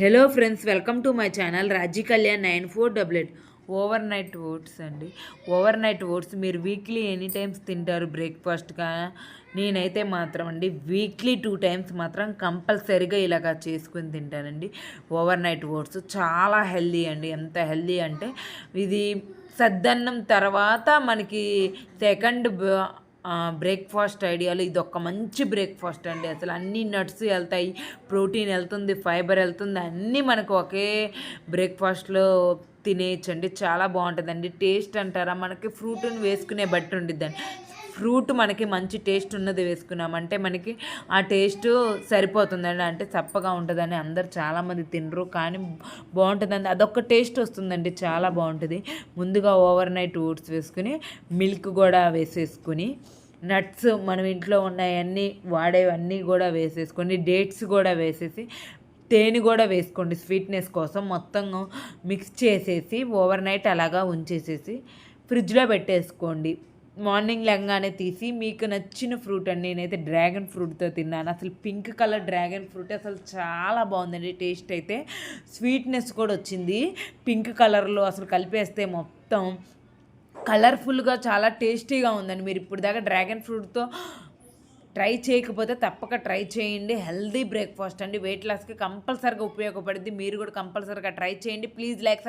Hello friends welcome to my channel Raji Kalyan nine four double eight overnight oats అండి. Over night oats మీరు weekly any times తింటారు బ్రేక్ఫాస్ట్గా నేనైతే మాత్రం అండి వీక్లీ టూ టైమ్స్ మాత్రం కంపల్సరీగా ఇలాగా చేసుకుని తింటానండి. ఓవర్ నైట్ ఓట్స్ చాలా హెల్దీ అండి. ఎంత హెల్దీ అంటే ఇది సద్దన్నం తర్వాత మనకి సెకండ్ బ్రేక్ఫాస్ట్ ఐడియాలో ఇది ఒక మంచి బ్రేక్ఫాస్ట్ అండి. అసలు అన్ని నట్స్ వెళ్తాయి ప్రోటీన్ వెళ్తుంది ఫైబర్ వెళ్తుంది అన్నీ మనకు ఒకే బ్రేక్ఫాస్ట్లో తినేయచ్చండి. చాలా బాగుంటుందండి. టేస్ట్ అంటారా? మనకి ఫ్రూట్ని వేసుకునే బట్టి ఉండిద్దండి. ఫ్రూట్ మనకి మంచి టేస్ట్ ఉన్నది వేసుకున్నామంటే మనకి ఆ టేస్ట్ సరిపోతుందండి. అంటే చప్పగా ఉంటుందని అందరు చాలామంది తినరు. కానీ బాగుంటుందండి. అదొక టేస్ట్ వస్తుందండి. చాలా బాగుంటుంది. ముందుగా ఓవర్ నైట్ ఓట్స్ వేసుకుని మిల్క్ కూడా వేసేసుకుని నట్స్ మనం ఇంట్లో ఉన్నాయన్నీ వాడేవన్నీ కూడా వేసేసుకొని డేట్స్ కూడా వేసేసి తేనె కూడా వేసుకోండి. స్వీట్నెస్ కోసం మొత్తం మిక్స్ చేసేసి ఓవర్ నైట్ అలాగా ఉంచేసేసి ఫ్రిడ్జ్లో పెట్టేసుకోండి. మార్నింగ్ లెంగానే తీసి మీకు నచ్చిన ఫ్రూట్ అండి. నేనైతే డ్రాగన్ ఫ్రూట్తో తిన్నాను. అసలు పింక్ కలర్ డ్రాగన్ ఫ్రూట్ అసలు చాలా బాగుందండి. టేస్ట్ అయితే స్వీట్నెస్ కూడా వచ్చింది. పింక్ కలర్లో అసలు కలిపేస్తే మొత్తం కలర్ఫుల్గా చాలా టేస్టీగా ఉందండి. మీరు ఇప్పుడు దాకా డ్రాగన్ ఫ్రూట్తో ట్రై చేయకపోతే తప్పక ట్రై చేయండి. హెల్దీ బ్రేక్ఫాస్ట్ అండి. వెయిట్ లాస్కి కంపల్సరీగా ఉపయోగపడుద్ది. మీరు కూడా కంపల్సరీగా ట్రై చేయండి. Please like